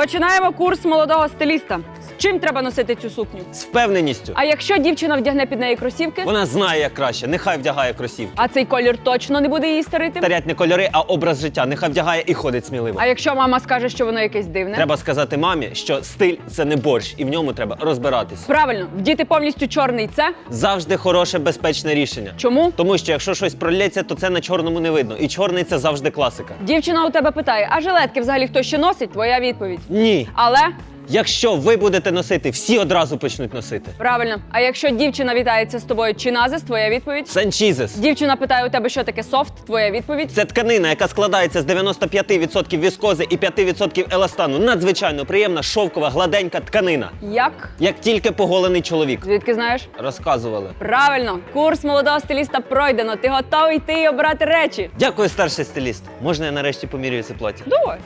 Починаємо курс молодого стиліста. Чим треба носити цю сукню? З впевненістю. А якщо дівчина вдягне під неї кросівки, Вона знає, як краще. Нехай вдягає кросівки. а цей колір точно не буде її старити? Тарять не кольори, а образ життя. Нехай вдягає і ходить сміливо. А якщо мама скаже, що воно якесь дивне? Треба сказати мамі, що стиль це не борщ, і в ньому треба розбиратись. Правильно, вдіти повністю чорний це. Завжди хороше, безпечне рішення. Чому? Тому що якщо щось пролється, то це на чорному не видно. І чорний це завжди класика. Дівчина у тебе питає, а жилетки взагалі хто ще носить? Твоя відповідь. Ні. Але Якщо ви будете носити, всі одразу почнуть носити. правильно. А якщо дівчина вітається з тобою чи назис, твоя відповідь. Санчізес. Дівчина питає у тебе, що таке софт, твоя відповідь. Це тканина, яка складається з 95% віскози і 5% еластану. Надзвичайно приємна, шовкова, гладенька тканина. Як? Як тільки поголений чоловік. Звідки знаєш? Розказували. Правильно, курс молодого стиліста пройдено. Ти готовий йти і обрати речі. Дякую, старший стиліст. Можна я нарешті помірюю це плаття? Давай.